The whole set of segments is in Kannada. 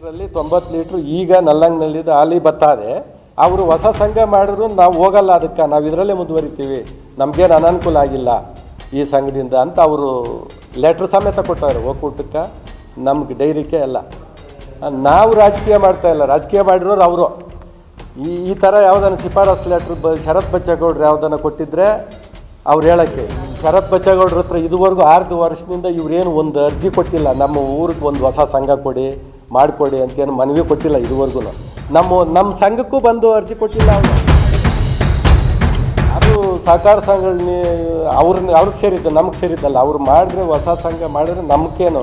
ಲೀಟ್ರಲ್ಲಿ ತೊಂಬತ್ತು ಲೀಟ್ರ್ ಈಗ ನಲ್ಲಂಗ್ನಲ್ಲಿದ್ದು ಹಾಲಿ ಬತ್ತಾದೆ. ಅವರು ಹೊಸ ಸಂಘ ಮಾಡಿದ್ರು, ನಾವು ಹೋಗಲ್ಲ ಅದಕ್ಕೆ. ನಾವು ಇದರಲ್ಲೇ ಮುಂದುವರಿತೀವಿ. ನಮಗೇನು ಅನಾನುಕೂಲ ಆಗಿಲ್ಲ ಈ ಸಂಘದಿಂದ ಅಂತ ಅವರು ಲೆಟ್ರ್ ಸಮೇತ ಕೊಟ್ಟವ್ರು, ಒಕ್ಕೂಟಕ್ಕೆ, ನಮ್ಗೆ ಡೈರಿಕೆ ಅಲ್ಲ ನಾವು ರಾಜಕೀಯ ಮಾಡ್ತಾ ಇಲ್ಲ. ರಾಜಕೀಯ ಮಾಡಿರೋರು ಅವರು. ಈ ಈ ಥರ ಯಾವುದನ್ನು ಶಿಫಾರಸ್ ಲೆಟ್ರ್ ಬ, ಶರತ್ ಬಚ್ಚೇಗೌಡ್ರು ಯಾವುದನ್ನು ಕೊಟ್ಟಿದ್ರೆ ಅವ್ರು ಹೇಳೋಕ್ಕೆ. ಶರತ್ ಬಚ್ಚೇಗೌಡ್ರ ಹತ್ರ ಇದುವರೆಗೂ ಆರು ವರ್ಷದಿಂದ ಇವ್ರೇನು ಒಂದು ಅರ್ಜಿ ಕೊಟ್ಟಿಲ್ಲ. ನಮ್ಮ ಊರಿಗೆ ಒಂದು ಹೊಸ ಸಂಘ ಕೊಡಿ. ಮಾಡಿಕೊಡಿ ಅಂತೇನು ಮನವಿ ಕೊಟ್ಟಿಲ್ಲ ಇದುವರೆಗೂ. ನಮ್ಮ ನಮ್ಮ ಸಂಘಕ್ಕೂ ಬಂದು ಅರ್ಜಿ ಕೊಟ್ಟಿಲ್ಲ ಅವರು. ಅದು ಸಹಕಾರ ಸಂಘಗಳನ್ನ ಅವ್ರನ್ನ ಅವ್ರಿಗೆ ಸೇರಿದ್ದು ನಮಗೆ ಸೇರಿದ್ದಲ್ಲ. ಅವ್ರು ಮಾಡಿದ್ರೆ ಹೊಸ ಸಂಘ ಮಾಡಿದ್ರೆ ನಮಗೇನು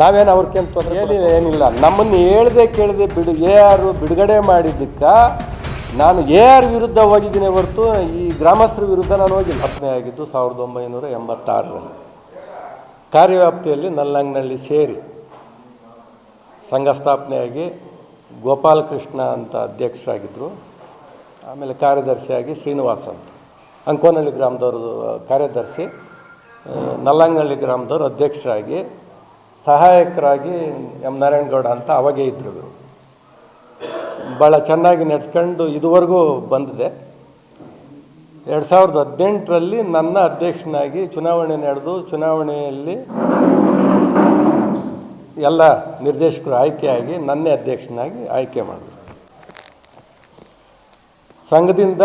ನಾವೇನು ಅವ್ರಿಗೇನು ತೊಂದರೆ ಏನಿಲ್ಲ ಏನಿಲ್ಲ. ನಮ್ಮನ್ನು ಹೇಳ್ದೆ ಕೇಳದೆ ಬಿಡು ಎ ಆರ್ ಬಿಡುಗಡೆ ಮಾಡಿದ್ದಕ್ಕೆ ನಾನು ಎ ಆರ್ ವಿರುದ್ಧ ಹೋಗಿದ್ದೀನಿ ಹೊರತು ಈ ಗ್ರಾಮಸ್ಥರ ವಿರುದ್ಧ ನಾನು ಹೋಗಿಲ್ಲ. ಹತ್ತನೇ ಆಗಿದ್ದು ಸಾವಿರದ ಒಂಬೈನೂರ ಎಂಬತ್ತಾರರಲ್ಲಿ. ಕಾರ್ಯವ್ಯಾಪ್ತಿಯಲ್ಲಿ ನಲ್ಲಂಗ್ನಲ್ಲಿ ಸೇರಿ. ಸಂಘ ಸ್ಥಾಪನೆಯಾಗಿ ಗೋಪಾಲಕೃಷ್ಣ ಅಂತ ಅಧ್ಯಕ್ಷರಾಗಿದ್ದರು ಆಮೇಲೆ ಕಾರ್ಯದರ್ಶಿಯಾಗಿ ಶ್ರೀನಿವಾಸ್ ಅಂತ. ಅಂಕೋನಹಳ್ಳಿ ಗ್ರಾಮದವರು ಕಾರ್ಯದರ್ಶಿ ನಲ್ಲಂಗಹಳ್ಳಿ ಗ್ರಾಮದವರು ಅಧ್ಯಕ್ಷರಾಗಿ, ಸಹಾಯಕರಾಗಿ ಎಂ ನಾರಾಯಣಗೌಡ ಅಂತ ಅವಾಗೇ ಇದ್ದರು ಇವರು. ಭಾಳ ಚೆನ್ನಾಗಿ ನಡೆಸ್ಕೊಂಡು ಇದುವರೆಗೂ ಬಂದಿದೆ. ಎರಡು ಸಾವಿರದ ಹದಿನೆಂಟರಲ್ಲಿ ನನ್ನ ಅಧ್ಯಕ್ಷನಾಗಿ ಚುನಾವಣೆ ನಡೆದು, ಚುನಾವಣೆಯಲ್ಲಿ ಎಲ್ಲ ನಿರ್ದೇಶಕರು ಆಯ್ಕೆಯಾಗಿ ನನ್ನೇ ಅಧ್ಯಕ್ಷನಾಗಿ ಆಯ್ಕೆ ಮಾಡಿದ್ರು. ಸಂಘದಿಂದ,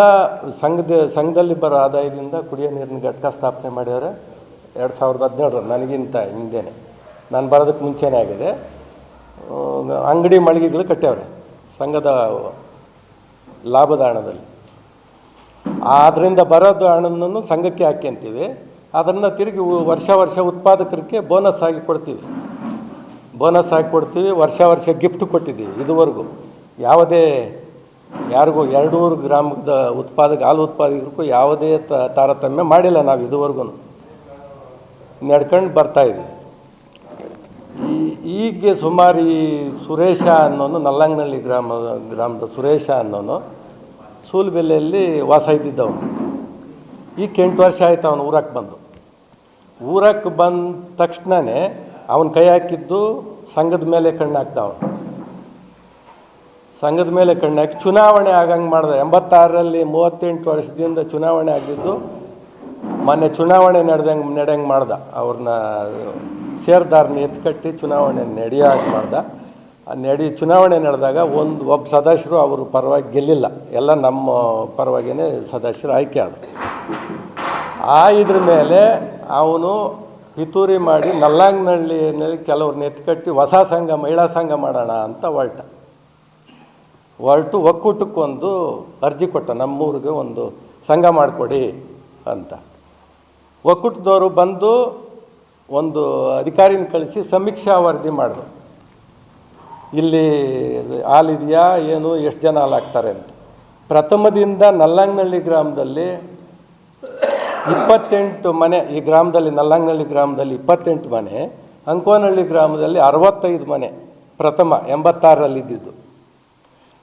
ಸಂಘದ, ಸಂಘದಲ್ಲಿ ಬರೋ ಆದಾಯದಿಂದ ಕುಡಿಯೋ ನೀರಿನ ಘಟಕ ಸ್ಥಾಪನೆ ಮಾಡಿದರೆ ಎರಡು ಸಾವಿರದ ಹದಿನೇಳರ ನನಗಿಂತ ಹಿಂದೆನೇ. ನಾನು ಬರೋದಕ್ಕೆ ಮುಂಚೆನೇ ಆಗಿದೆ. ಅಂಗಡಿ ಮಳಿಗೆಗಳು ಕಟ್ಟ್ಯಾವ್ರೆ ಸಂಘದ ಲಾಭದ ಹಣದಲ್ಲಿ ಅದರಿಂದ ಬರೋದು ಹಣವನ್ನು ಸಂಘಕ್ಕೆ ಹಾಕ್ಯಂತೀವಿ ಅದನ್ನು ತಿರುಗಿ ವರ್ಷ ವರ್ಷ ಉತ್ಪಾದಕರಿಗೆ ಬೋನಸ್ ಆಗಿ ಕೊಡ್ತೀವಿ. ಬೋನಸ್ ಹಾಕಿ ಕೊಡ್ತೀವಿ ವರ್ಷ ವರ್ಷ ಗಿಫ್ಟ್ ಕೊಟ್ಟಿದ್ದೀವಿ ಇದುವರೆಗೂ. ಯಾವುದೇ, ಯಾರಿಗೂ ಎರಡೂರು ಗ್ರಾಮದ ಉತ್ಪಾದಕ, ಹಾಲು ಉತ್ಪಾದಕರಿಗೂ ಯಾವುದೇ ತಾರತಮ್ಯ ಮಾಡಿಲ್ಲ ನಾವು ಇದುವರೆಗೂ. ನಡ್ಕೊಂಡು ಬರ್ತಾಯಿದ್ದೀವಿ ಈ, ಈಗ ಸುಮಾರು ಈ ಸುರೇಶ ಅನ್ನೋನು ನಲ್ಲಂಗನಹಳ್ಳಿ ಗ್ರಾಮ, ಗ್ರಾಮದ ಸುರೇಶ ಅನ್ನೋನು ಸೂಲ್ಬೆಲೆಯಲ್ಲಿ ವಾಸ ಇದ್ದಿದ್ದವನು. ಈಗ ಎಂಟು ವರ್ಷ ಆಯ್ತು ಅವನು ಊರಕ್ಕೆ ಬಂದು. ಊರಕ್ಕೆ ಬಂದ ತಕ್ಷಣವೇ ಅವನ ಕೈ ಹಾಕಿದ್ದು ಸಂಘದ ಮೇಲೆ ಕಣ್ಣು ಹಾಕ್ದ ಅವನು. ಸಂಘದ ಮೇಲೆ ಕಣ್ಣು ಹಾಕಿ ಚುನಾವಣೆ ಆಗಂಗೆ ಮಾಡ್ದ. ಎಂಬತ್ತಾರರಲ್ಲಿ ಮೂವತ್ತೆಂಟು ವರ್ಷದಿಂದ ಚುನಾವಣೆ ಆಗಿದ್ದು ಮೊನ್ನೆ ಚುನಾವಣೆ ನಡೆದಂಗೆ, ನಡೆಯಂಗೆ ಮಾಡ್ದ. ಅವ್ರನ್ನ ಸೇರ್ದಾರನ್ನ ಎತ್ಕಟ್ಟಿ ಚುನಾವಣೆ ನಡೆಯಾಗಿ ಮಾಡ್ದ. ನಡಿ, ಚುನಾವಣೆ ನಡೆದಾಗ ಒಂದು, ಒಬ್ಬ ಸದಸ್ಯರು ಅವರು ಪರವಾಗಿ ಗೆಲ್ಲಿಲ್ಲ. ಎಲ್ಲ ನಮ್ಮ ಪರವಾಗಿಯೇ ಸದಸ್ಯರು ಆಯ್ಕೆ ಆದರು ಆ ಇದ್ರ ಮೇಲೆ ಅವನು ಪಿತೂರಿ ಮಾಡಿ ನಲ್ಲಂಗ್ನಹಳ್ಳಿನಲ್ಲಿ ಕೆಲವ್ರನ್ನ ಎತ್ಕಟ್ಟಿ ಹೊಸ ಸಂಘ, ಮಹಿಳಾ ಸಂಘ ಮಾಡೋಣ ಅಂತ ಹೊರಟ. ಹೊರಟು ಒಕ್ಕೂಟಕ್ಕೊಂದು ಅರ್ಜಿ ಕೊಟ್ಟ, ನಮ್ಮೂರಿಗೆ ಒಂದು ಸಂಘ ಮಾಡಿಕೊಡಿ ಅಂತ. ಒಕ್ಕೂಟದವರು ಬಂದು ಒಂದು ಅಧಿಕಾರಿನ ಕಳಿಸಿ ಸಮೀಕ್ಷಾ ವರದಿ ಮಾಡಿದ್ರು. ಇಲ್ಲಿ ಹಾಲಿದೆಯಾ ಏನು, ಎಷ್ಟು ಜನ ಹಾಲು ಹಾಕ್ತಾರೆ ಅಂತ. ಪ್ರಥಮದಿಂದ ನಲ್ಲಂಗ್ನಹಳ್ಳಿ ಗ್ರಾಮದಲ್ಲಿ ಇಪ್ಪತ್ತೆಂಟು ಮನೆ, ಈ ಗ್ರಾಮದಲ್ಲಿ ನಲ್ಲಂಗಳ್ಳಿ ಗ್ರಾಮದಲ್ಲಿ ಇಪ್ಪತ್ತೆಂಟು ಮನೆ ಅಂಕೋನಹಳ್ಳಿ ಗ್ರಾಮದಲ್ಲಿ ಅರವತ್ತೈದು ಮನೆ, ಪ್ರಥಮ ಎಂಬತ್ತಾರರಲ್ಲಿ ಇದ್ದಿದ್ದು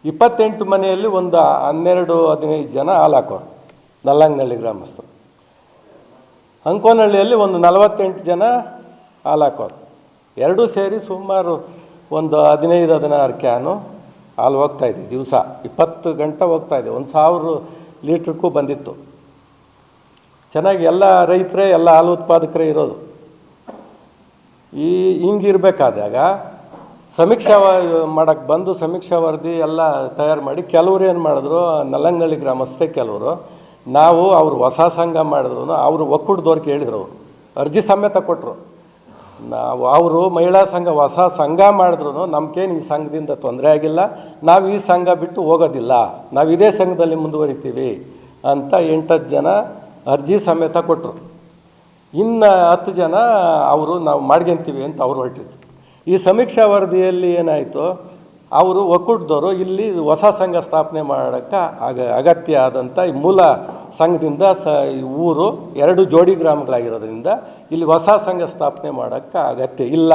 ಇಪ್ಪತ್ತೆಂಟು ಮನೆಯಲ್ಲಿ ಒಂದು ಹನ್ನೆರಡು, ಹದಿನೈದು ಜನ ಹಾಲು ನಲ್ಲಂಗಳ್ಳಿ ನಲ್ಲಂಗ್ನಹಳ್ಳಿ ಗ್ರಾಮಸ್ಥರು. ಅಂಕೋನಹಳ್ಳಿಯಲ್ಲಿ ಒಂದು ನಲವತ್ತೆಂಟು ಜನ ಹಾಲು ಹಾಕೋರು ಎರಡೂ ಸೇರಿ ಸುಮಾರು ಒಂದು ಹದಿನೈದು, ಹದಿನಾರು ಕ್ಯಾನು ಹಾಲು ಹೋಗ್ತಾಯಿದೆ ದಿವಸ ಇಪ್ಪತ್ತು ಗಂಟೆ ಹೋಗ್ತಾಯಿದೆ ಒಂದು ಸಾವಿರ ಲೀಟ್ರಿಗೂ ಬಂದಿತ್ತು. ಚೆನ್ನಾಗಿ ಎಲ್ಲ ರೈತರೇ, ಎಲ್ಲ ಹಾಲು ಉತ್ಪಾದಕರೇ ಇರೋದು. ಈ ಹಿಂಗಿರಬೇಕಾದಾಗ ಸಮೀಕ್ಷಾ ಮಾಡೋಕ್ಕೆ ಬಂದು ಸಮೀಕ್ಷಾ ವರದಿ ಎಲ್ಲ ತಯಾರು ಮಾಡಿ ಕೆಲವರು ಏನು ಮಾಡಿದ್ರು ನಲ್ಲಂಗಳ್ಳಿ ಗ್ರಾಮಸ್ಥೆ ಕೆಲವರು, ನಾವು ಅವರು ಹೊಸ ಸಂಘ ಮಾಡಿದ್ರು ಅವರು ಒಕ್ಕೂಟದವ್ರು ಕೇಳಿದ್ರು ಅವರು. ಅರ್ಜಿ ಸಮೇತ ಕೊಟ್ಟರು ನಾವು ಅವರು ಮಹಿಳಾ ಸಂಘ ಹೊಸ ಸಂಘ ಮಾಡಿದ್ರು ನಮ್ಗೇನು ಈ ಸಂಘದಿಂದ ತೊಂದರೆ ಆಗಿಲ್ಲ, ನಾವು ಈ ಸಂಘ ಬಿಟ್ಟು ಹೋಗೋದಿಲ್ಲ ನಾವು ಇದೇ ಸಂಘದಲ್ಲಿ ಮುಂದುವರಿತೀವಿ ಅಂತ ಎಂಟತ್ತು ಜನ ಅರ್ಜಿ ಸಮೇತ ಕೊಟ್ಟರು ಇನ್ನು ಹತ್ತು ಜನ ಅವರು ನಾವು ಮಾಡ್ಕೊಂತೀವಿ ಅಂತ ಅವ್ರು ಹೊರಟಿದ್ರು. ಈ ಸಮೀಕ್ಷಾ ವರದಿಯಲ್ಲಿ ಏನಾಯಿತು? ಅವರು ಒಕ್ಕೂಟದವರು ಇಲ್ಲಿ ಹೊಸ ಸಂಘ ಸ್ಥಾಪನೆ ಮಾಡೋಕ್ಕೆ ಅಗ ಅಗತ್ಯ ಆದಂಥ ಈ ಮೂಲ ಸಂಘದಿಂದ ಸ ಈ ಊರು ಎರಡು ಜೋಡಿ ಗ್ರಾಮಗಳಾಗಿರೋದ್ರಿಂದ ಇಲ್ಲಿ ಹೊಸ ಸಂಘ ಸ್ಥಾಪನೆ ಮಾಡೋಕ್ಕೆ ಅಗತ್ಯ ಇಲ್ಲ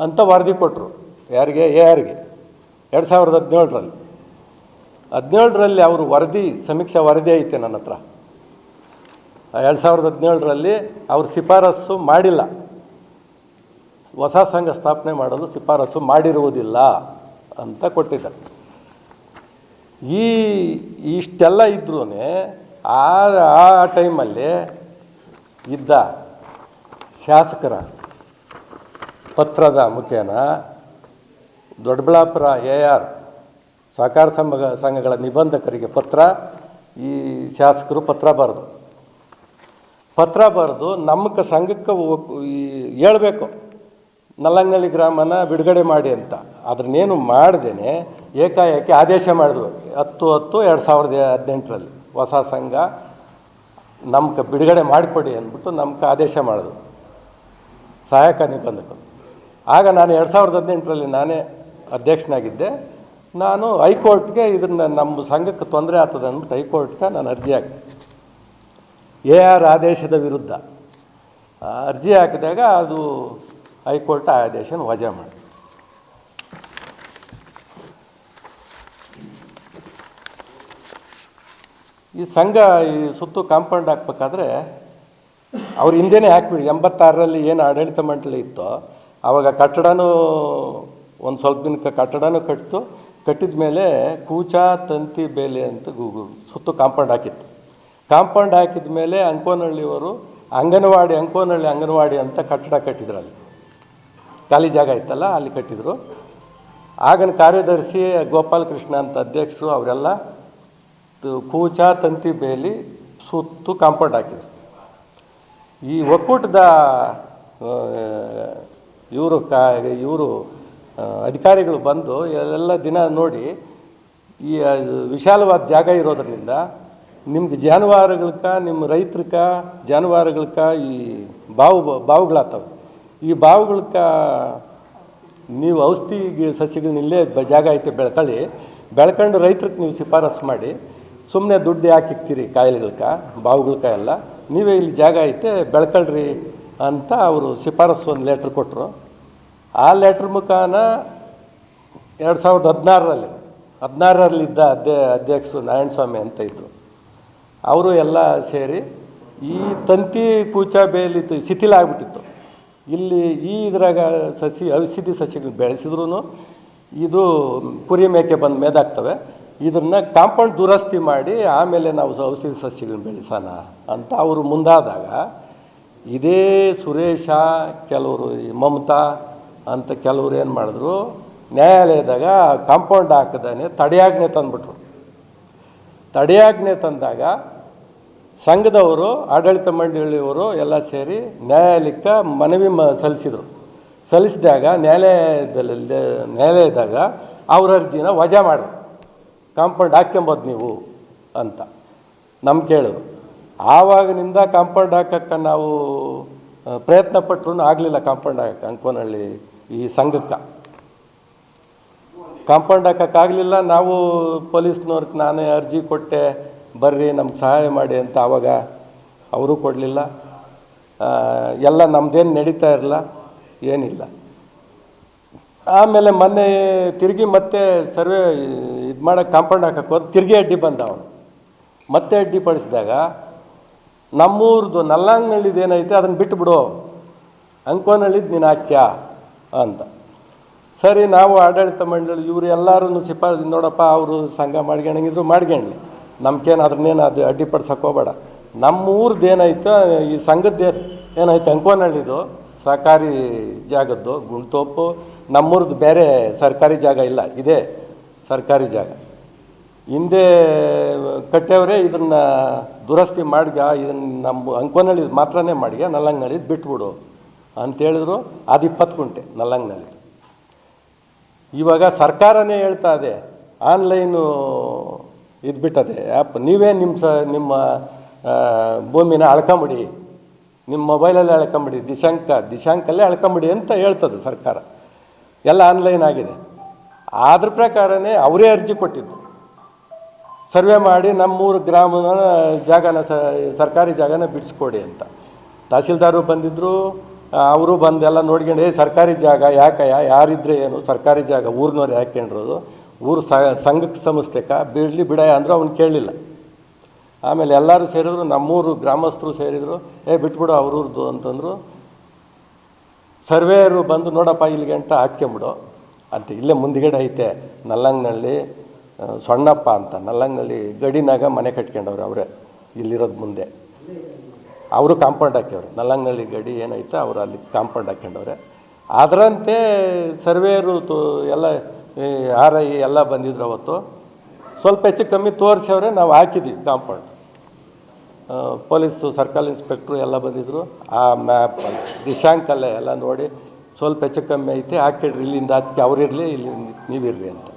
ಅಂತ ವರದಿ ಕೊಟ್ಟರು ಯಾರಿಗೆ? ಎ ಆರ್ಗೆ. ಎರಡು ಸಾವಿರದ ಹದಿನೇಳರಲ್ಲಿ. ಹದಿನೇಳರಲ್ಲಿ ಅವರು ವರದಿ, ಸಮೀಕ್ಷಾ ವರದಿ ಐತೆ ನನ್ನ ಹತ್ರ. ಎರಡು ಸಾವಿರದ ಹದಿನೇಳರಲ್ಲಿ ಅವರು ಶಿಫಾರಸ್ಸು ಮಾಡಿಲ್ಲ. ಹೊಸ ಸಂಘ ಸ್ಥಾಪನೆ ಮಾಡಲು ಶಿಫಾರಸು ಮಾಡಿರುವುದಿಲ್ಲ ಅಂತ ಕೊಟ್ಟಿದ್ದಾರೆ. ಈ ಇಷ್ಟೆಲ್ಲ ಇದ್ರೂ ಆ ಆ ಟೈಮಲ್ಲಿ ಇದ್ದ ಶಾಸಕರ ಪತ್ರದ ಮುಖೇನ ದೊಡ್ಡಬಳ್ಳಾಪುರ ಎ ಆರ್ ಸಹಕಾರ ಸಂಘ, ಸಂಘಗಳ ನಿಬಂಧಕರಿಗೆ ಪತ್ರ, ಈ ಶಾಸಕರು ಪತ್ರ ಬರೆದು ಪತ್ರ ಬರೆದು ನಮ್ಮ ಸಂಘಕ್ಕೆ ಹೇಳಬೇಕು ನಲಂಗಲಿ ಗ್ರಾಮನ ಬಿಡುಗಡೆ ಮಾಡಿ ಅಂತ. ಅದನ್ನೇನು ಮಾಡ್ದೇನೆ, ಏಕಾಏಕಿ ಆದೇಶ ಮಾಡಿದ್ವು. ಹತ್ತು ಹತ್ತು ಎರಡು ಸಾವಿರದ ಹದಿನೆಂಟರಲ್ಲಿ ಹೊಸ ಸಂಘ ನಮ್ಗೆ ಬಿಡುಗಡೆ ಮಾಡಿಕೊಡಿ ಅಂದ್ಬಿಟ್ಟು ನಮ್ಗೆ ಆದೇಶ ಮಾಡಿದ್ವು, ಸಹಾಯಕ ನಿಬಂಧಕರು ಆಗ ನಾನು ಎರಡು ಸಾವಿರದ ಹದಿನೆಂಟರಲ್ಲಿ ನಾನೇ ಅಧ್ಯಕ್ಷನಾಗಿದ್ದೆ. ನಾನು ಹೈಕೋರ್ಟ್ಗೆ ಇದನ್ನು ನಮ್ಮ ಸಂಘಕ್ಕೆ ತೊಂದರೆ ಆಗ್ತದೆ ಅಂದ್ಬಿಟ್ಟು ಹೈಕೋರ್ಟ್ಗೆ ನಾನು ಅರ್ಜಿ ಹಾಕಿದೆ. ಎ ಆರ್ ಆದೇಶದ ವಿರುದ್ಧ. ಅರ್ಜಿ ಹಾಕಿದಾಗ ಅದು ಹೈಕೋರ್ಟ್ ಆ ಆದೇಶನ ವಜಾ ಮಾಡಿ ಈ ಸಂಘ ಈ ಸುತ್ತು ಕಾಂಪೌಂಡ್ ಹಾಕ್ಬೇಕಾದ್ರೆ ಅವ್ರ ಹಿಂದೆನೇ ಹಾಕ್ಬಿಡಿ. ಎಂಬತ್ತಾರರಲ್ಲಿ ಏನು ಆಡಳಿತ ಮಂಡಳಿ ಇತ್ತೋ ಆವಾಗ ಕಟ್ಟಡನೂ ಒಂದು ಸ್ವಲ್ಪ ದಿನಕ್ಕೆ ಕಟ್ಟಡನೂ ಕಟ್ಟಿತು ಕಟ್ಟಿದ ಮೇಲೆ ಕೂಚಾ ತಂತಿ ಬೇಲೆ ಅಂತ ಗೂಗು ಸುತ್ತು ಕಾಂಪೌಂಡ್ ಹಾಕಿತ್ತು. ಕಾಂಪೌಂಡ್ ಹಾಕಿದ ಮೇಲೆ ಅಂಕೋನಹಳ್ಳಿಯವರು ಅಂಗನವಾಡಿ, ಅಂಕೋನಹಳ್ಳಿ ಅಂಗನವಾಡಿ ಅಂತ ಕಟ್ಟಡ ಕಟ್ಟಿದ್ರು ಅಲ್ಲಿ. ಖಾಲಿ ಜಾಗ ಇತ್ತಲ್ಲ, ಅಲ್ಲಿ ಕಟ್ಟಿದರು. ಆಗನ ಕಾರ್ಯದರ್ಶಿ ಗೋಪಾಲಕೃಷ್ಣ ಅಂತ ಅಧ್ಯಕ್ಷರು ಅವರೆಲ್ಲ ಕೂಚ ತಂತಿ ಬೇಲಿ ಸುತ್ತು ಕಾಂಪೌಂಡ್ ಹಾಕಿದರು. ಈ ಒಕ್ಕೂಟದ ಇವರು ಕಾ, ಇವರು ಅಧಿಕಾರಿಗಳು ಬಂದು ಎಲ್ಲ ದಿನ ನೋಡಿ ಈ ವಿಶಾಲವಾದ ಜಾಗ ಇರೋದ್ರಿಂದ ನಿಮ್ಗೆ ಜಾನುವಾರುಗಳ್ಕ, ನಿಮ್ಮ ರೈತರ್ಕ ಜಾನುವಾರುಗಳ್ಕ ಈ ಬಾವು, ಬಾವುಗಳಾಗ್ತವೆ. ಈ ಬಾವುಗಳ್ಕ ನೀವು ಔಷಧಿ ಸಸ್ಯಗಳನ್ನ ಇಲ್ಲೇ ಬ- ಜಾಗ ಐತೆ ಬೆಳ್ಕೊಳ್ಳಿ, ಬೆಳ್ಕೊಂಡು ರೈತರಿಗೆ ನೀವು ಶಿಫಾರಸು ಮಾಡಿ ಸುಮ್ಮನೆ ದುಡ್ಡು ಯಾಕೆ ಇಕ್ತೀರಿ ಕಾಯಿಲೆಗಳ್ಕ, ಬಾವುಗಳ್ಕ ಎಲ್ಲ, ನೀವೇ ಇಲ್ಲಿ ಜಾಗ ಐತೆ ಬೆಳ್ಕೊಳ್ರಿ ಅಂತ ಅವರು ಶಿಫಾರಸು ಒಂದು ಲೆಟ್ರ್ ಕೊಟ್ಟರು ಆ ಲೆಟ್ರ್ ಮುಖಾನ ಎರಡು ಸಾವಿರದ ಹದಿನಾರರಲ್ಲಿ, ಹದಿನಾರರಲ್ಲಿದ್ದ ಅಧ್ಯ, ಅಧ್ಯಕ್ಷರು ನಾರಾಯಣಸ್ವಾಮಿ ಅಂತ ಇದ್ದರು ಅವರು ಎಲ್ಲ ಸೇರಿ ಈ ತಂತಿ ಕೂಚ ಬೇಲಿ ತ- ಶಿಥಿಲ ಆಗಿಬಿಟ್ಟಿತ್ತು. ಇಲ್ಲಿ ಈ ಇದ್ರಾಗ ಸಸಿ, ಔಷಧಿ ಸಸಿಗಳು ಬೆಳೆಸಿದ್ರು ಇದು ಕುರಿ ಮೇಕೆ ಬಂದು ಮೇದಾಗ್ತವೆ. ಇದನ್ನು ಕಾಂಪೌಂಡ್ ದುರಸ್ತಿ ಮಾಡಿ ಆಮೇಲೆ ನಾವು ಔಷಧಿ ಸಸ್ಯಗಳನ್ನ ಬೆಳೆಸೋಣ ಅಂತ ಅವರು ಮುಂದಾದಾಗ ಇದೇ ಸುರೇಶ, ಕೆಲವರು ಮಮತಾ ಅಂತ ಕೆಲವರು ಏನು ಮಾಡಿದ್ರು? ನ್ಯಾಯಾಲಯದಾಗ ಕಾಂಪೌಂಡ್ ಹಾಕದಾನೆ ತಡೆಯಾಜ್ಞೆ ತಂದುಬಿಟ್ರು. ತಡೆಯಾಜ್ಞೆ ತಂದಾಗ ಸಂಘದವರು, ಆಡಳಿತ ಮಂಡಳಿಯವರು ಎಲ್ಲ ಸೇರಿ ನ್ಯಾಯಾಲಯಕ್ಕೆ ಮನವಿ ಮ, ಸಲ್ಲಿಸಿದರು. ಸಲ್ಲಿಸಿದಾಗ ನ್ಯಾಯಾಲಯದಲ್ಲಿ, ನ್ಯಾಯಾಲಯದಾಗ ಅವ್ರ ಅರ್ಜಿನ ವಜಾ ಮಾಡಿದ್ರು ಕಾಂಪೌಂಡ್ ಹಾಕ್ಕೊಂಬೋದು ನೀವು ಅಂತ ನಮ್ಮ ಕೇಳಿದ್ರು ಆವಾಗಿನಿಂದ ಕಾಂಪೌಂಡ್ ಹಾಕಕ್ಕೆ ನಾವು ಪ್ರಯತ್ನ ಪಟ್ಟರು ಆಗಲಿಲ್ಲ ಕಾಂಪೌಂಡ್ ಹಾಕಕ್ಕೆ ಅಂಕೋನಹಳ್ಳಿ ಈ ಸಂಘಕ್ಕೆ. ಕಾಂಪೌಂಡ್ ಹಾಕೋಕ್ಕಾಗಲಿಲ್ಲ ನಾವು ಪೊಲೀಸ್ನವ್ರಿಗೆ ನಾನೇ ಅರ್ಜಿ ಕೊಟ್ಟೆ. ಬರ್ರಿ, ನಮ್ಗೆ ಸಹಾಯ ಮಾಡಿ ಅಂತ ಆವಾಗ ಅವರು ಕೊಡಲಿಲ್ಲ. ಎಲ್ಲ ನಮ್ಮದೇನು ನಡೀತಾ ಇರಲ್ಲ ಏನಿಲ್ಲ. ಆಮೇಲೆ ಮೊನ್ನೆ ತಿರುಗಿ ಮತ್ತೆ ಸರ್ವೆ ಇದು ಮಾಡೋಕ್ಕೆ ಕಾಂಪೌಂಡ್ ಹಾಕಕ್ಕೆ ಹೋದ, ತಿರುಗಿ ಅಡ್ಡಿ ಬಂದ ಅವನು. ಮತ್ತೆ ಅಡ್ಡಿಪಡಿಸಿದಾಗ ನಮ್ಮೂರದು ನಲ್ಲಂಗನಳ್ಳಿದು ಏನೈತೆ ಅದನ್ನು ಬಿಟ್ಟುಬಿಡು ಅಂಕೋನಹಳ್ಳಿದು ನೀನು ಹಾಕ್ಯಾ ಅಂತ. ಸರಿ, ನಾವು ಆಡಳಿತ ಮಂಡಳಿ, ಇವರು ಎಲ್ಲರೂ ಶಿಫಾರಸು ನೋಡಪ್ಪ, ಅವರು ಸಂಘ ಮಾಡ್ಕೊಂಡಂಗಿದ್ರು ಮಾಡ್ಕೊಂಡ್ಲಿ ನಮ್ಗೇನು ಅದನ್ನೇನು ಅದು ಅಡ್ಡಿಪಡ್ಸಕ್ಕೆ ಹೋಗಬೇಡ. ನಮ್ಮ ಊರ್ದು ಏನಾಯ್ತು, ಈ ಸಂಘದ್ದು ಏನಾಯ್ತು, ಅಂಕೋನಹಳ್ಳಿದು ಸರ್ಕಾರಿ ಜಾಗದ್ದು, ಗುಂಡ್ತೋಪು, ನಮ್ಮೂರ್ದು ಬೇರೆ ಸರ್ಕಾರಿ ಜಾಗ ಇಲ್ಲ, ಇದೇ ಸರ್ಕಾರಿ ಜಾಗ. ಹಿಂದೆ ಕಟ್ಟೆಯವರೇ ಇದನ್ನು ದುರಸ್ತಿ ಮಾಡ್ಗ ಇದನ್ನು ನಮ್ಮ ಅಂಕೋನಹಳ್ಳಿದು ಮಾತ್ರನೇ ಮಾಡಿಗೆ ನಲ್ಲಂಗಳಿದು ಬಿಟ್ಬಿಡು ಅಂತೇಳಿದ್ರು, ಅದು ಇಪ್ಪತ್ತು ಗುಂಟೆ ನಲ್ಲಂಗ್ನಳ್ಳಿದು. ಇವಾಗ ಸರ್ಕಾರನೇ ಹೇಳ್ತಾ ಇದೆ, ಆನ್ಲೈನು ಇದು ಬಿಟ್ಟದೆ. ಆ್ಯಪ್ ನೀವೇ ನಿಮ್ಮ ಸ, ನಿಮ್ಮ ಭೂಮಿನ ಅಳ್ಕೊಂಬಿಡಿ. ನಿಮ್ಮ ಮೊಬೈಲಲ್ಲೇ ಅಳ್ಕೊಂಬಿಡಿ. ದಿಶಾಂಕ, ದಿಶಾಂಕಲ್ಲೇ ಅಳ್ಕೊಂಬಿಡಿ ಅಂತ ಹೇಳ್ತದೆ ಸರ್ಕಾರ. ಎಲ್ಲ ಆನ್ಲೈನ್ ಆಗಿದೆ. ಅದ್ರ ಪ್ರಕಾರನೇ ಅವರೇ ಅರ್ಜಿ ಕೊಟ್ಟಿದ್ದು. ಸರ್ವೆ ಮಾಡಿ ನಮ್ಮೂರು ಗ್ರಾಮದ ಜಾಗನ ಸರ್ಕಾರಿ ಜಾಗನ ಬಿಡಿಸ್ಕೊಡಿ ಅಂತ. ತಹಸೀಲ್ದಾರು ಬಂದಿದ್ದರು ಅವರು ಬಂದೆಲ್ಲ ನೋಡ್ಕೊಂಡು, ಏ, ಸರ್ಕಾರಿ ಜಾಗ ಯಾಕಯ್ಯ? ಯಾರಿದ್ರೆ ಏನು? ಸರ್ಕಾರಿ ಜಾಗ ಊರಿನವ್ರು ಯಾಕೆಂಡ್ರೋದು ಊರು ಸಂಘಕ್ಕೆ ಸಂಸ್ಥೆಕ ಬಿಡಲಿ ಬಿಡಾಯ ಅಂದ್ರೆ ಅವ್ನು ಕೇಳಲಿಲ್ಲ ಆಮೇಲೆ ಎಲ್ಲರೂ ಸೇರಿದ್ರು, ನಮ್ಮೂರು ಗ್ರಾಮಸ್ಥರು ಸೇರಿದರು, ಏ, ಬಿಟ್ಬಿಡು ಅವ್ರೂರ್ದು ಅಂತಂದರು. ಸರ್ವೇಯರು ಬಂದು, ನೋಡಪ್ಪ, ಇಲ್ಲಿಗೆ ಅಂತ ಹಾಕ್ಕೊಂಬಿಡು ಅಂತ ಇಲ್ಲೇ ಮುಂದ್ಗಡೆ ಐತೆ, ನಲ್ಲಂಗ್ನಳ್ಳಿ ಸಣ್ಣಪ್ಪ ಅಂತ, ನಲ್ಲಂಗ್ನಳ್ಳಿ ಗಡಿನಾಗ ಮನೆ ಕಟ್ಕೊಂಡವ್ರು ಅವರೇ, ಇಲ್ಲಿರೋದು ಮುಂದೆ. ಅವರು ಕಾಂಪೌಂಡ್ ಹಾಕ್ಯವ್ರು. ನಲ್ಲಂಗ್ನಳ್ಳಿ ಗಡಿ ಏನೈತೆ, ಅವರು ಅಲ್ಲಿ ಕಾಂಪೌಂಡ್ ಹಾಕ್ಕೊಂಡವ್ರೆ. ಅದರಂತೆ ಸರ್ವೇಯರು ತೋ, ಎಲ್ಲ ಆರ್ ಐ ಎಲ್ಲ ಬಂದಿದ್ರು ಅವತ್ತು. ಸ್ವಲ್ಪ ಹೆಚ್ಚು ಕಮ್ಮಿ ತೋರಿಸವ್ರೆ ನಾವು ಹಾಕಿದ್ವಿ ಕಾಂಪೌಂಡ್ ಪೊಲೀಸು, ಸರ್ಕಲ್ ಇನ್ಸ್ಪೆಕ್ಟ್ರು ಎಲ್ಲ ಬಂದಿದ್ದರು ಆ ಮ್ಯಾಪ್ ದಿಶಾಂಕಲ್ಲೇ ಎಲ್ಲ ನೋಡಿ ಸ್ವಲ್ಪ ಹೆಚ್ಚು ಕಮ್ಮಿ ಐತೆ, ಹಾಕಿಡ್ರಿ, ಇಲ್ಲಿಂದ ಅದಕ್ಕೆ ಅವರಿರಲಿ ಇಲ್ಲಿ ನೀವಿರ್ರಿ ಅಂತ.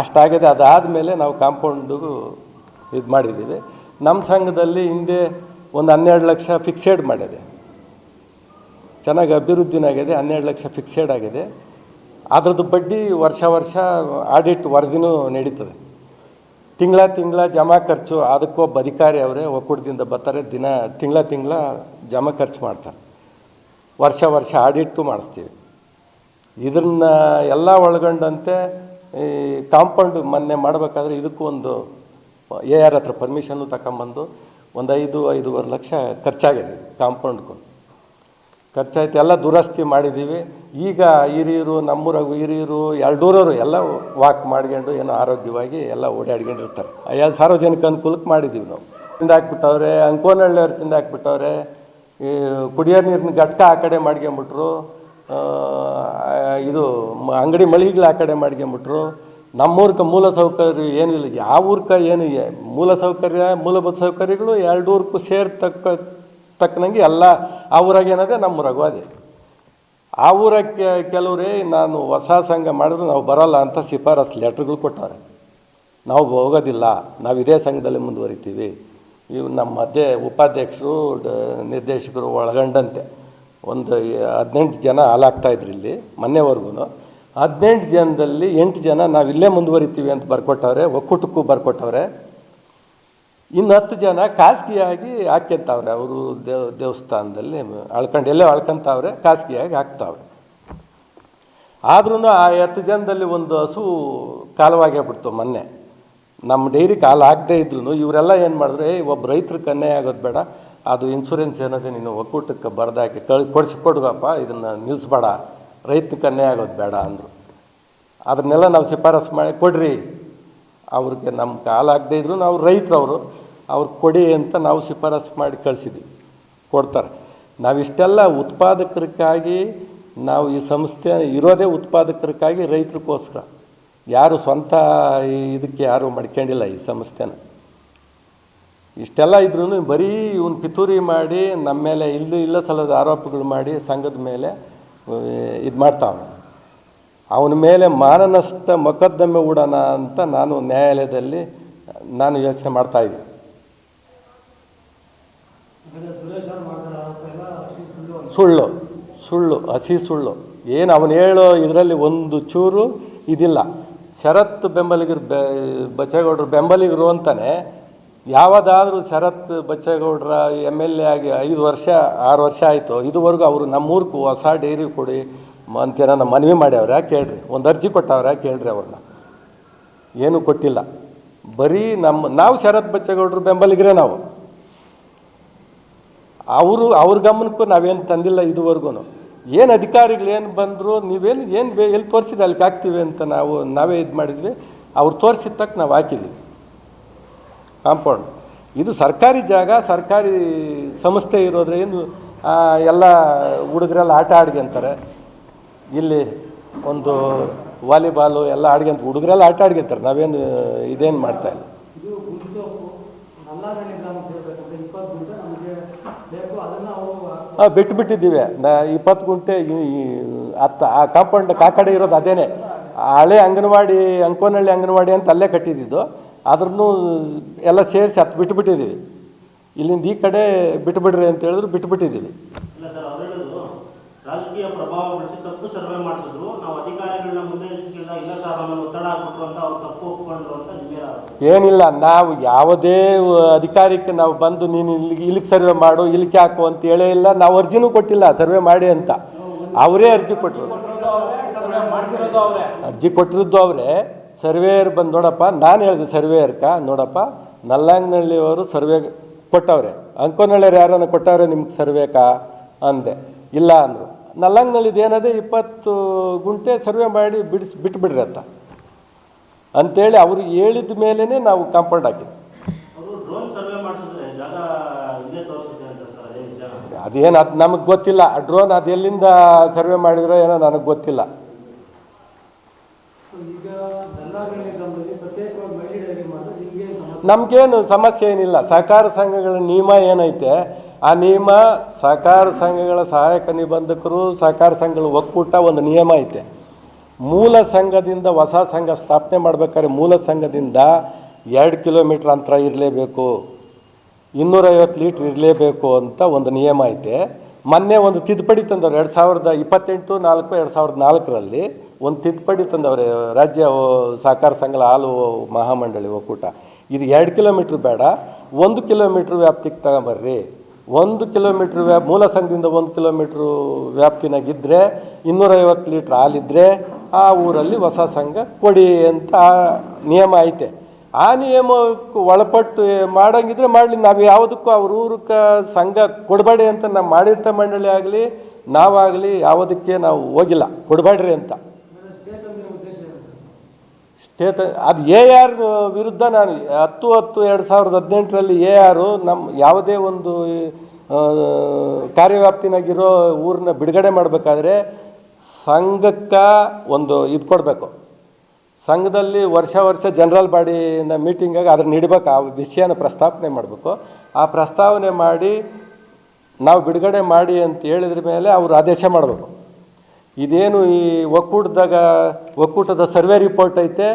ಅಷ್ಟಾಗಿದೆ, ಅದಾದಮೇಲೆ ನಾವು ಕಾಂಪೌಂಡಿಗೂ ಇದು ಮಾಡಿದ್ದೀವಿ. ನಮ್ಮ ಸಂಘದಲ್ಲಿ ಹಿಂದೆ ಒಂದು ಹನ್ನೆರಡು ಲಕ್ಷ ಫಿಕ್ಸೆಡ್ ಮಾಡಿದೆ. ಚೆನ್ನಾಗಿ ಅಭಿವೃದ್ಧಿನಾಗಿದೆ, ಹನ್ನೆರಡು ಲಕ್ಷ ಫಿಕ್ಸೆಡ್ ಆಗಿದೆ. ಅದ್ರದ್ದು ಬಡ್ಡಿ ವರ್ಷ ವರ್ಷ ಆಡಿಟ್ ವರದಿನೂ ನಡೀತದೆ. ತಿಂಗಳ ತಿಂಗಳ ಜಮಾ ಖರ್ಚು ಅದಕ್ಕೊಬ್ಬ ಅಧಿಕಾರಿ ಅವರೇ ಒಕ್ಕೂಟದಿಂದ ಬರ್ತಾರೆ, ದಿನ ತಿಂಗಳ ತಿಂಗಳ ಜಮಾ ಖರ್ಚು ಮಾಡ್ತಾರೆ. ವರ್ಷ ವರ್ಷ ಆಡಿಟ್ಟು ಮಾಡಿಸ್ತೀವಿ. ಇದನ್ನು ಎಲ್ಲ ಒಳಗೊಂಡಂತೆ ಈ ಕಾಂಪೌಂಡ್ ಮೊನ್ನೆ ಮಾಡಬೇಕಾದ್ರೆ ಇದಕ್ಕೂ ಒಂದು ಎ ಆರ್ ಹತ್ರ ಪರ್ಮಿಷನ್ನು ತಗೊಂಬಂದು ಒಂದು ಐದು ಐದೂವರೆ ಲಕ್ಷ ಖರ್ಚಾಗಿದೆ ಕಾಂಪೌಂಡ್ಗೂ. ಖರ್ಚಾಯ್ತು ಎಲ್ಲ ದುರಸ್ತಿ ಮಾಡಿದ್ದೀವಿ. ಈಗ ಹಿರಿಯರು ನಮ್ಮೂರಾಗು ಹಿರಿಯರು ಎರಡೂರವರು ಎಲ್ಲ ವಾಕ್ ಮಾಡ್ಕೊಂಡು ಏನೋ ಆರೋಗ್ಯವಾಗಿ ಎಲ್ಲ ಓಡಾಡ್ಕೊಂಡಿರ್ತಾರೆ. ಎಲ್ಲ ಸಾರ್ವಜನಿಕ ಅನುಕೂಲಕ್ಕೆ ಮಾಡಿದ್ದೀವಿ ನಾವು. ತಿಂದಾಕ್ಬಿಟ್ಟವ್ರೆ, ಅಂಕೋನಹಳ್ಳಿಯವ್ರು ತಿಂದಾಕ್ಬಿಟ್ಟವ್ರೆ, ಈ ಕುಡಿಯೋ ನೀರಿನ ಘಟ್ಟ ಆ ಕಡೆ ಮಾಡ್ಕೊಂಬಿಟ್ರು ಇದು ಅಂಗಡಿ ಮಳಿಗಳು ಆ ಕಡೆ ಮಾಡ್ಕೊಂಬಿಟ್ರು. ನಮ್ಮೂರ್ಕ ಮೂಲ ಸೌಕರ್ಯ ಏನಿಲ್ಲ, ಯಾವ ಊರ್ಕ ಏನು, ಮೂಲ ಸೌಕರ್ಯ, ಮೂಲಭೂತ ಸೌಕರ್ಯಗಳು ಎರಡೂರ್ಕು ಸೇರ್ ತಕ್ಕ ತಕ್ಕನಂಗೆ ಎಲ್ಲ, ಆ ಊರಾಗ ಏನದೆ ನಮ್ಮೂರಾಗೂ ಅದೇ. ಆ ಊರಕ್ಕೆ ಕೆಲವರೇ, ನಾನು ಹೊಸ ಸಂಘ ಮಾಡಿದ್ರು, ನಾವು ಬರೋಲ್ಲ ಅಂತ ಶಿಫಾರಸು ಲೆಟ್ರ್ಗಳು ಕೊಟ್ಟವ್ರೆ. ನಾವು ಹೋಗೋದಿಲ್ಲ, ನಾವು ಇದೇ ಸಂಘದಲ್ಲಿ ಮುಂದುವರಿತೀವಿ. ಇವು ನಮ್ಮ ಮಧ್ಯೆ ಉಪಾಧ್ಯಕ್ಷರು ನಿರ್ದೇಶಕರು ಒಳಗೊಂಡಂತೆ. ಒಂದು ಹದಿನೆಂಟು ಜನ ಹಾಲಾಗ್ತಾಯಿದ್ರು ಇಲ್ಲಿ ಮೊನ್ನೆವರೆಗೂ ಹದಿನೆಂಟು ಜನದಲ್ಲಿ ಎಂಟು ಜನ ನಾವು ಇಲ್ಲೇ ಮುಂದುವರಿತೀವಿ ಅಂತ ಬರ್ಕೊಟ್ಟವ್ರೆ, ಒಕ್ಕೂಟಕ್ಕೂ ಬರ್ಕೊಟ್ಟವ್ರೆ. ಇನ್ನು ಹತ್ತು ಜನ ಖಾಸಗಿಯಾಗಿ ಹಾಕ್ಯಂತಾವ್ರೆ. ಅವರು ದೇವ, ದೇವಸ್ಥಾನದಲ್ಲಿ ಅಳ್ಕೊಂಡು, ಎಲ್ಲೋ ಅಳ್ಕೊಂತಾವ್ರೆ, ಖಾಸಗಿಯಾಗಿ ಹಾಕ್ತಾವ್ರೆ. ಆದ್ರೂ ಆ ಹತ್ತು ಜನದಲ್ಲಿ ಒಂದು ಹಸು ಕಾಲವಾಗ್ಯಾಬಿಡ್ತು ಮೊನ್ನೆ. ನಮ್ಮ ಡೈರಿ ಕಾಲು ಆಗದೆ ಇದ್ರು ಇವರೆಲ್ಲ ಏನು ಮಾಡಿದ್ರೆ ಒಬ್ಬ ರೈತರ ಕನ್ನೆ ಆಗೋದು ಬೇಡ. ಅದು ಇನ್ಸೂರೆನ್ಸ್ ಏನದೆ ನೀನು ಒಕ್ಕೂಟಕ್ಕೆ ಬರ್ದಾಕಿ ಕಳ್, ಕೊಡಿಸಿ ಕೊಡುಗಪ್ಪ ಇದನ್ನು ನಿಲ್ಲಿಸ್ಬೇಡ ರೈತ ಕನ್ನೆ ಆಗೋದು ಬೇಡ, ಅಂದರು. ಅದನ್ನೆಲ್ಲ ನಾವು ಶಿಫಾರಸು ಮಾಡಿ, ಕೊಡ್ರಿ. ಅವ್ರಿಗೆ ನಮ್ಮ ಕಾಲಾಗದೇ ಇದ್ರು ನಾವು ರೈತರವರು ಅವ್ರು ಕೊಡಿ ಅಂತ ನಾವು ಶಿಫಾರಸು ಮಾಡಿ ಕಳಿಸಿದ್ವಿ. ಕೊಡ್ತಾರೆ. ನಾವಿಷ್ಟೆಲ್ಲ ಉತ್ಪಾದಕರಿಗಾಗಿ ನಾವು ಈ ಸಂಸ್ಥೆ ಇರೋದೇ ಉತ್ಪಾದಕರಿಗಾಗಿ ರೈತರಿಗೋಸ್ಕರ. ಯಾರು ಸ್ವಂತ ಇದಕ್ಕೆ ಯಾರು ಮಡ್ಕೊಂಡಿಲ್ಲ ಈ ಸಂಸ್ಥೆನ. ಇಷ್ಟೆಲ್ಲ ಇದ್ರೂ ಬರೀ ಇವನು ಪಿತೂರಿ ಮಾಡಿ ನಮ್ಮ ಮೇಲೆ ಇಲ್ಲ ಇಲ್ಲ ಸಲದ ಆರೋಪಗಳು ಮಾಡಿ ಸಂಘದ ಮೇಲೆ ಇದು ಮಾಡ್ತಾವನು ಅವನ. ಮೇಲೆ ಮಾನನಷ್ಟ ಮೊಕದ್ದಮೆ ಹೂಡೋಣ ಅಂತ ನಾನು ನ್ಯಾಯಾಲಯದಲ್ಲಿ ನಾನು ಯೋಚನೆ ಮಾಡ್ತಾ ಸುಳ್ಳು ಸುಳ್ಳು, ಹಸಿ ಸುಳ್ಳು. ಏನು ಅವನು ಹೇಳೋ ಇದರಲ್ಲಿ ಒಂದು ಚೂರು ಇದಿಲ್ಲ. ಶರತ್ ಬೆಂಬಲಿಗರು ಬೆ, ಬಚ್ಚೇಗೌಡರು ಬೆಂಬಲಿಗರು ಅಂತಾನೆ, ಯಾವುದಾದ್ರೂ ಶರತ್ ಬಚ್ಚೇಗೌಡರ ಎಂ ಎಲ್ ಎ ಆಗಿ ಐದು ವರ್ಷ, ಆರು ವರ್ಷ ಆಯಿತು, ಇದುವರೆಗೂ ಅವರು ನಮ್ಮೂರ್ಗೂ ಹೊಸ ಡೈರಿ ಕೊಡಿ ಅಂತೇನ ಮನವಿ ಮಾಡ್ಯಾವ್ರೆ, ಕೇಳ್ರಿ. ಒಂದು ಅರ್ಜಿ ಕೊಟ್ಟವ್ರೆ, ಕೇಳ್ರಿ ಅವ್ರನ್ನ. ಏನೂ ಕೊಟ್ಟಿಲ್ಲ. ಬರೀ ನಮ್ಮ, ನಾವು ಶರತ್ ಬಚ್ಚೇಗೌಡರು ಬೆಂಬಲಿಗರೇ ನಾವು. ಅವರು, ಅವ್ರ ಗಮನಕ್ಕೂ ನಾವೇನು ತಂದಿಲ್ಲ ಇದುವರೆಗೂ ಏನು ಅಧಿಕಾರಿಗಳು ಏನು ಬಂದರು, ನೀವೇನು, ಏನು ಬೇ, ಎಲ್ಲಿ ತೋರಿಸಿದ್ರೆ ಅಲ್ಲಿಗೆ ಹಾಕ್ತೀವಿ ಅಂತ ನಾವು, ನಾವೇ ಇದು ಮಾಡಿದ್ವಿ. ಅವ್ರು ತೋರಿಸಿದ ತಕ್ಕ ನಾವು ಹಾಕಿದ್ದೀವಿ ಕಾಂಪೌಂಡ್. ಇದು ಸರ್ಕಾರಿ ಜಾಗ, ಸರ್ಕಾರಿ ಸಂಸ್ಥೆ ಇರೋದ್ರಿಂದ ಏನು ಎಲ್ಲ ಹುಡುಗರೆಲ್ಲ ಆಟ ಆಡ್ಕೊಂತಾರೆ ಇಲ್ಲಿ ಒಂದು ವಾಲಿಬಾಲು, ಎಲ್ಲ ಆಡ್ಕೊಂತ ಹುಡುಗರೆಲ್ಲ ಆಟ ಆಡ್ಕೊಂತಾರೆ ನಾವೇನು, ಇದೇನು ಮಾಡ್ತಾ ಇಲ್ಲ ಇದು ಗುಂಡ್ಸೋಪು ನಲ್ಲಾಗಣಿ ಗ್ರಾಮ ಸೇರ್ಬೇಕಂದ್ರೆ ಇಪ್ಪತ್ತು ಗುಂಟೆ ನಮಗೆ ಬೇಕು ಅದನ್ನ ಅವರು ಹಾಂ ಬಿಟ್ಟು ಬಿಟ್ಟಿದ್ದೀವಿ ನಾ ಇಪ್ಪತ್ತು ಗುಂಟೆ ಈ ಆ ಕಾಂಪೌಂಡ್ ಕಾಕಡೆ ಕಡೆ ಇರೋದು ಅದೇನೆ. ಹಳೆ ಅಂಗನವಾಡಿ, ಅಂಕೋನಹಳ್ಳಿ ಅಂಗನವಾಡಿ ಅಂತ ಅಲ್ಲೇ ಕಟ್ಟಿದ್ದಿದ್ದು. ಅದ್ರೂ ಎಲ್ಲ ಸೇರಿಸಿ ಹತ್ತು ಬಿಟ್ಟುಬಿಟ್ಟಿದ್ದೀವಿ ಇಲ್ಲಿಂದ ಈ ಕಡೆ ಬಿಟ್ಬಿಡ್ರಿ ಅಂತ ಹೇಳಿದ್ರು ಬಿಟ್ಬಿಟ್ಟಿದ್ದೀವಿ. ರಾಜಕೀಯ ಪ್ರಭಾವ ಸರ್ವೆ ಮಾಡಿಸಿದ್ರು ನಾವು ಅಧಿಕಾರಿಗಳನ್ನ ಮುಂದೆ ಇರಿಸಿಲ್ಲ ಇಲ್ಲ ಸರ್ ನಮ್ಮನ್ನು ಒತ್ತಡ ಹಾಕ್ಬಿಟ್ರು ಅಂತ ಅವ್ರು ತಪ್ಪು ಒಪ್ಕೊಂಡ್ರು ಅಂತ ನಿಮಗೆ ಏನಿಲ್ಲ, ನಾವು ಯಾವುದೇ ಅಧಿಕಾರಕ್ಕೆ ನಾವು ಬಂದು ನೀನು ಇಲ್ಲಿಗೆ ಇಲ್ಲಿಗೆ ಸರ್ವೆ ಮಾಡು, ಇಲ್ಲಿಗೆ ಹಾಕು ಅಂತ ಹೇಳೇ ಇಲ್ಲ. ನಾವು ಅರ್ಜಿನೂ ಕೊಟ್ಟಿಲ್ಲ, ಸರ್ವೆ ಮಾಡಿ ಅಂತ. ಅವರೇ ಅರ್ಜಿ ಕೊಟ್ಟರು ಅರ್ಜಿ ಕೊಟ್ಟಿದ್ದು ಅವರೇ. ಸರ್ವೇಯರ್ ಬಂದು, ನೋಡಪ್ಪ, ನಾನು ಹೇಳಿದೆ ಸರ್ವೇಯರ್ಕ ನೋಡಪ್ಪ ನಲ್ಲಂಗನಹಳ್ಳಿಯವರು ಸರ್ವೆ ಕೊಟ್ಟವ್ರೆ. ಅಂಕೋನಳ್ಳಿಯವ್ರು ಯಾರನ್ನು ಕೊಟ್ಟವ್ರೆ, ನಿಮ್ಗೆ ಸರ್ವೇಕಾ ಅಂದೆ. ಇಲ್ಲ ಅಂದರು. ನಲ್ಲಂಗ್ನಲ್ಲಿದ್ದು ಏನದೆ, ಇಪ್ಪತ್ತು ಗುಂಟೆ ಸರ್ವೆ ಮಾಡಿ ಬಿಡಿಸಿ, ಬಿಟ್ಬಿಡ್ರಿ ಅಂತ. ಅಂತೇಳಿ ಅವರು ಹೇಳಿದ ಮೇಲೇ ನಾವು ಕಾಂಪೌಂಡ್ ಹಾಕಿದ್ವಿ. ಅವರು ಡ್ರೋನ್ ಸರ್ವೆ ಮಾಡಿಸಿದ್ರೆ ಜಾಗ ಇಲ್ಲೇ ತೋರಿಸುತ್ತೆ ಅಂತ ಸರ್ ಅದೇ ನಿಜ ಅದೇನು ಅದು ನಮಗೆ ಗೊತ್ತಿಲ್ಲ. ಆ ಡ್ರೋನ್ ಅದು ಎಲ್ಲಿಂದ ಸರ್ವೆ ಮಾಡಿದ್ರೋ ಏನೋ ನನಗೆ ಗೊತ್ತಿಲ್ಲ. ನಮಗೇನು ಸಮಸ್ಯೆ ಏನಿಲ್ಲ. ಸಹಕಾರ ಸಂಘಗಳ ನಿಯಮ ಏನೈತೆ ಆ ನಿಯಮ ಸಹಕಾರ ಸಂಘಗಳ ಸಹಾಯಕ ನಿಬಂಧಕರು ಸಹಕಾರ ಸಂಘಗಳ ಒಕ್ಕೂಟ ಒಂದು ನಿಯಮ ಐತೆ. ಮೂಲ ಸಂಘದಿಂದ ಹೊಸ ಸಂಘ ಸ್ಥಾಪನೆ ಮಾಡ್ಬೇಕಾದ್ರೆ ಮೂಲ ಸಂಘದಿಂದ ಎರಡು ಕಿಲೋಮೀಟ್ರ್ ಅಂತರ ಇರಲೇಬೇಕು. ಇನ್ನೂರೈವತ್ತು ಲೀಟ್ರ್ ಇರಲೇಬೇಕು ಅಂತ ಒಂದು ನಿಯಮ ಐತೆ. ಮೊನ್ನೆ ಒಂದು ತಿದ್ದುಪಡಿ ತಂದವ್ರು ಎರಡು ಸಾವಿರದ ಇಪ್ಪತ್ತೆಂಟು ನಾಲ್ಕು, ಎರಡು ಸಾವಿರದ ನಾಲ್ಕರಲ್ಲಿ ಒಂದು ತಿದ್ದುಪಡಿ ತಂದವ್ರೆ, ರಾಜ್ಯ ಸಹಕಾರ ಸಂಘಗಳ ಹಾಲು ಮಹಾಮಂಡಳಿ ಒಕ್ಕೂಟ. ಇದು ಎರಡು ಕಿಲೋಮೀಟ್ರ್ ಬೇಡ, ಒಂದು ಕಿಲೋಮೀಟ್ರ್ ವ್ಯಾಪ್ತಿಗೆ ತಗೊಂಬರ್ರಿ. ಒಂದು ಕಿಲೋಮೀಟ್ರ್ ವ್ಯಾ ಮೂಲ ಸಂಘದಿಂದ ಒಂದು ಕಿಲೋಮೀಟ್ರ್ ವ್ಯಾಪ್ತಿನಾಗಿದ್ದರೆ ಇನ್ನೂರೈವತ್ತು ಲೀಟ್ರ್ ಹಾಲಿದ್ರೆ ಆ ಊರಲ್ಲಿ ಹೊಸ ಸಂಘ ಕೊಡಿ ಅಂತ ನಿಯಮ ಐತೆ. ಆ ನಿಯಮಕ್ಕೆ ಒಳಪಟ್ಟು ಮಾಡಂಗಿದ್ರೆ ಮಾಡಲಿ. ನಾವು ಯಾವುದಕ್ಕೂ ಅವ್ರ ಊರಕ್ಕೆ ಸಂಘ ಕೊಡಬೇಡಿ ಅಂತ ನಾವು ಮಾಡಿರ್ತ ಮಂಡಳಿ ಆಗಲಿ ನಾವಾಗಲಿ ಯಾವುದಕ್ಕೆ ನಾವು ಹೋಗಿಲ್ಲ. ಕೊಡಬೇಡ್ರಿ ಅಂತ. ಸ್ಟೇಟ್ ಅದು ಎ ಆರ್ ವಿರುದ್ಧ ನಾನು ಹತ್ತು ಹತ್ತು ಎರಡು ಸಾವಿರದ ಹದಿನೆಂಟರಲ್ಲಿ ಎ ಆರು ನಮ್ಮ ಯಾವುದೇ ಒಂದು ಕಾರ್ಯವ್ಯಾಪ್ತಿನಾಗಿರೋ ಊರನ್ನ ಬಿಡುಗಡೆ ಮಾಡಬೇಕಾದ್ರೆ ಸಂಘಕ್ಕೆ ಒಂದು ಇದು ಕೊಡಬೇಕು. ಸಂಘದಲ್ಲಿ ವರ್ಷ ವರ್ಷ ಜನರಲ್ ಬಾಡಿನ ಮೀಟಿಂಗಾಗಿ ಅದನ್ನು ಇಡಬೇಕು ಆ ವಿಷಯನ ಪ್ರಸ್ತಾವನೆ ಮಾಡಬೇಕು. ಆ ಪ್ರಸ್ತಾವನೆ ಮಾಡಿ ನಾವು ಬಿಡುಗಡೆ ಮಾಡಿ ಅಂತ ಹೇಳಿದ್ರ ಮೇಲೆ ಅವರು ಆದೇಶ ಮಾಡಬೇಕು. ಇದೇನು ಈ ಒಕ್ಕೂಟದಾಗ, ಒಕ್ಕೂಟದ ಸರ್ವೆ ರಿಪೋರ್ಟ್ ಐತೆ,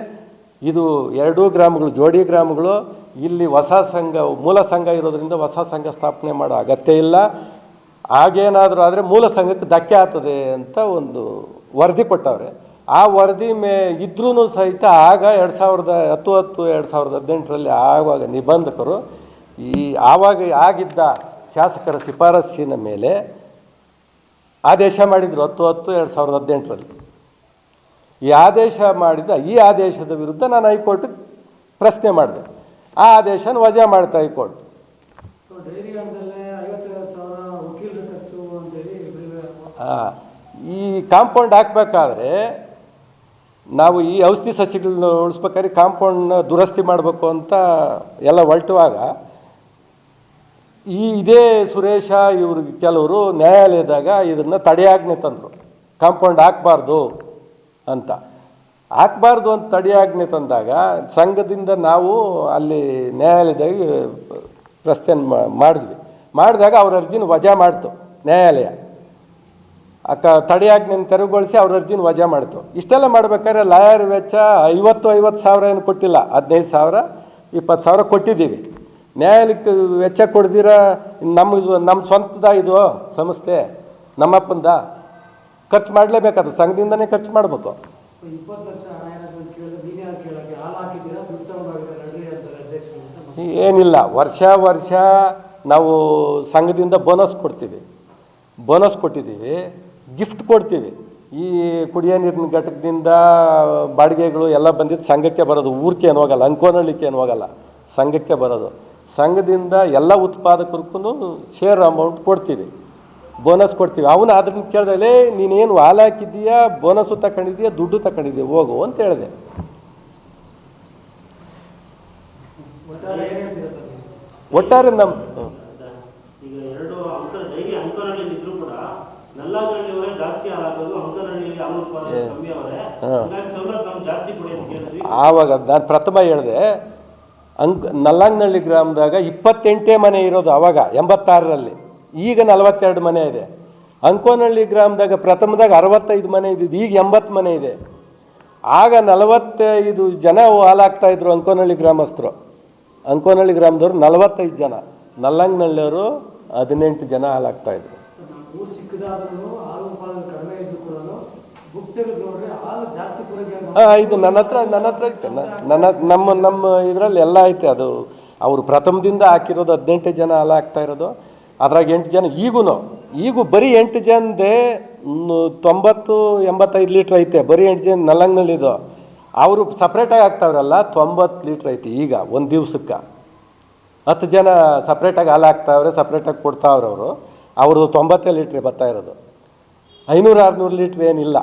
ಇದು ಎರಡೂ ಗ್ರಾಮಗಳು, ಜೋಡಿ ಗ್ರಾಮಗಳು, ಇಲ್ಲಿ ಹೊಸ ಸಂಘ, ಮೂಲ ಸಂಘ ಇರೋದರಿಂದ ಹೊಸ ಸಂಘ ಸ್ಥಾಪನೆ ಮಾಡೋ ಅಗತ್ಯ ಇಲ್ಲ. ಹಾಗೇನಾದರೂ ಆದರೆ ಮೂಲ ಸಂಘಕ್ಕೆ ಧಕ್ಕೆ ಆಗ್ತದೆ ಅಂತ ಒಂದು ವರದಿ ಕೊಟ್ಟವ್ರೆ. ಆ ವರದಿ ಮೇ ಇದ್ರೂ ಸಹಿತ ಆಗ ಎರಡು ಸಾವಿರದ ಹತ್ತು ಹತ್ತು ಎರಡು ಸಾವಿರದ ಹದಿನೆಂಟರಲ್ಲಿ ಆವಾಗ ನಿಬಂಧಕರು ಈ ಆವಾಗ ಆಗಿದ್ದ ಶಾಸಕರ ಶಿಫಾರಸ್ಸಿನ ಮೇಲೆ ಆದೇಶ ಮಾಡಿದರು ಹತ್ತು ಹತ್ತು ಎರಡು ಸಾವಿರದ ಹದಿನೆಂಟರಲ್ಲಿ. ಈ ಆದೇಶ ಮಾಡಿದ, ಈ ಆದೇಶದ ವಿರುದ್ಧ ನಾನು ಹೈಕೋರ್ಟಿಗೆ ಪ್ರಶ್ನೆ ಮಾಡಿದೆ. ಆ ಆದೇಶನ ವಜಾ ಮಾಡ್ತಾ ಹೈಕೋರ್ಟ್ ಸೊ ಡೈರಿ ಹಣದಲ್ಲೇ ಐವತ್ತೈವತ್ತು ಸಾವಿರ ವಕೀಲರ ಖರ್ಚು ಅಂತೇಳಿ ಇಬ್ಬರಿಗೆ ಆ, ಈ ಕಾಂಪೌಂಡ್ ಹಾಕ್ಬೇಕಾದ್ರೆ ನಾವು ಈ ಔಷಧಿ ಸಸಿಗಳನ್ನ ಉಳಿಸ್ಬೇಕಾದ್ರೆ ಕಾಂಪೌಂಡ್ನ ದುರಸ್ತಿ ಮಾಡಬೇಕು ಅಂತ ಎಲ್ಲ ಹೊರಟುವಾಗ ಈ ಇದೇ ಸುರೇಶ ಇವ್ರಿಗೆ ಕೆಲವರು ನ್ಯಾಯಾಲಯದಾಗ ಇದನ್ನು ತಡೆಯಾಜ್ಞೆ ತಂದರು. ಕಾಂಪೌಂಡ್ ಹಾಕ್ಬಾರ್ದು ಅಂತ. ಹಾಕ್ಬಾರ್ದು ಅಂತ ತಡೆಯಾಜ್ಞೆ ತಂದಾಗ ಸಂಘದಿಂದ ನಾವು ಅಲ್ಲಿ ನ್ಯಾಯಾಲಯದಾಗ ಪ್ರಶ್ನೆ ಮಾಡಿದ್ವಿ. ಮಾಡಿದಾಗ ಅವ್ರ ಅರ್ಜಿನ ವಜಾ ಮಾಡ್ತು ನ್ಯಾಯಾಲಯ. ಅಕ್ಕ ನಿನ್ನ ತೆರವುಗೊಳಿಸಿ ಅವ್ರ ಅರ್ಜಿನ ವಜಾ ಮಾಡ್ತು. ಇಷ್ಟೆಲ್ಲ ಮಾಡ್ಬೇಕಾದ್ರೆ ಲಾಯರ್ ವೆಚ್ಚ ಐವತ್ತು ಐವತ್ತು ಸಾವಿರ ಏನು ಕೊಟ್ಟಿಲ್ಲ. ಹದಿನೈದು ಸಾವಿರ ಇಪ್ಪತ್ತು ಸಾವಿರ ಕೊಟ್ಟಿದ್ದೀವಿ. ನ್ಯಾಯಾಲಯಕ್ಕೆ ವೆಚ್ಚ ಕೊಡ್ದಿರ? ನಮ್ಮ ನಮ್ಮ ಸ್ವಂತದ ಇದು ಸಂಸ್ಥೆ ನಮ್ಮಪ್ಪಂದ? ಖರ್ಚು ಮಾಡಲೇಬೇಕಾದ ಸಂಘದಿಂದನೇ ಖರ್ಚು ಮಾಡಬೇಕು. ಏನಿಲ್ಲ ವರ್ಷ ವರ್ಷ ನಾವು ಸಂಘದಿಂದ ಬೋನಸ್ ಕೊಡ್ತೀವಿ. ಬೋನಸ್ ಕೊಟ್ಟಿದ್ದೀವಿ. ಗಿಫ್ಟ್ ಕೊಡ್ತೀವಿ. ಈ ಕುಡಿಯೋ ನೀರಿನ ಘಟಕದಿಂದ ಬಾಡಿಗೆಗಳು ಎಲ್ಲ ಬಂದಿದ್ದು ಸಂಘಕ್ಕೆ ಬರೋದು. ಊರಿಗೆ ಏನು ಹೋಗಲ್ಲ, ಅಂಕೋನಳ್ಳಿಕ್ಕೆ ಏನು ಹೋಗಲ್ಲ, ಸಂಘಕ್ಕೆ ಬರೋದು. ಸಂಘದಿಂದ ಎಲ್ಲ ಉತ್ಪಾದಕರಿಗೂ ಶೇರ್ ಅಮೌಂಟ್ ಕೊಡ್ತೀವಿ. ಬೋನಸ್ ಕೊಡ್ತೀವಿ. ಅವನು ಅದನ್ನ ಕೇಳ್ದಲೇ ನೀನೇನು ಹಾಲು ಹಾಕಿದ್ದೀಯಾ? ಬೋನಸ್ಸು ತಗೊಂಡಿದ್ದೀಯಾ ದುಡ್ಡು ತಗೊಂಡಿದ್ದೀಯ ಹೋಗು, ಅಂತ ಹೇಳಿದೆ? ಒಟ್ಟಾರೆ ನಮ್ಮ ಹಾ. ಆವಾಗ ನಾನು ಪ್ರಥಮ ಹೇಳಿದೆ ಅಂಕ್ ನಲ್ಲಂಗ್ನಳ್ಳಿ ಗ್ರಾಮದಾಗ ಇಪ್ಪತ್ತೆಂಟೇ ಮನೆ ಇರೋದು ಆವಾಗ, ಎಂಬತ್ತಾರರಲ್ಲಿ. ಈಗ ನಲವತ್ತೆರಡು ಮನೆ ಇದೆ. ಅಂಕೋನಹಳ್ಳಿ ಗ್ರಾಮದಾಗ ಪ್ರಥಮದಾಗ ಅರವತ್ತೈದು ಮನೆ ಇದ್ದಿದ್ದು, ಈಗ ಎಂಬತ್ತು ಮನೆ ಇದೆ. ಆಗ ನಲವತ್ತೈದು ಜನ ಹಾಲಾಗ್ತಾ ಇದ್ರು ಅಂಕೋನಹಳ್ಳಿ ಗ್ರಾಮಸ್ಥರು. ಅಂಕೋನಹಳ್ಳಿ ಗ್ರಾಮದವ್ರು ನಲವತ್ತೈದು ಜನ. ನಲ್ಲಂಗ್ನಳ್ಳಿಯವರು ಹದಿನೆಂಟು ಜನ ಹಾಲಾಗ್ತಾ ಇದು ನನ್ನ ಹತ್ರ ನನ್ನ ಹತ್ರ ಐತೆ. ನನ್ನ, ನಮ್ಮ ನಮ್ಮ ಇದರಲ್ಲಿ ಎಲ್ಲ ಐತೆ. ಅದು ಅವರು ಪ್ರಥಮದಿಂದ ಹಾಕಿರೋದು ಹದಿನೆಂಟು ಜನ ಅಲ್ಲ ಆಗ್ತಾ ಇರೋದು. ಅದ್ರಾಗ ಎಂಟು ಜನ ಈಗೂ ಈಗೂ ಬರೀ ಎಂಟು ಜನದೇ ತೊಂಬತ್ತು, ಎಂಬತ್ತೈದು ಲೀಟ್ರ್ ಐತೆ. ಬರೀ ಎಂಟು ಜನ ನಲ್ಲಂಗ್ನಲ್ಲಿದು ಅವರು ಸಪ್ರೇಟಾಗಿ ಹಾಕ್ತಾವ್ರಲ್ಲ, ತೊಂಬತ್ತು ಲೀಟ್ರ್ ಐತಿ ಈಗ, ಒಂದು ದಿವ್ಸಕ್ಕೆ. ಹತ್ತು ಜನ ಸಪ್ರೇಟಾಗಿ ಹಾಲು ಹಾಕ್ತಾವ್ರೆ ಸಪ್ರೇಟಾಗಿ ಕೊಡ್ತಾವ್ರೆ ಅವರು ಅವ್ರದ್ದು ತೊಂಬತ್ತೇ ಲೀಟ್ರ್ ಬರ್ತಾ ಇರೋದು. ಐನೂರು, ಆರುನೂರು ಲೀಟ್ರ್ ಏನಿಲ್ಲ.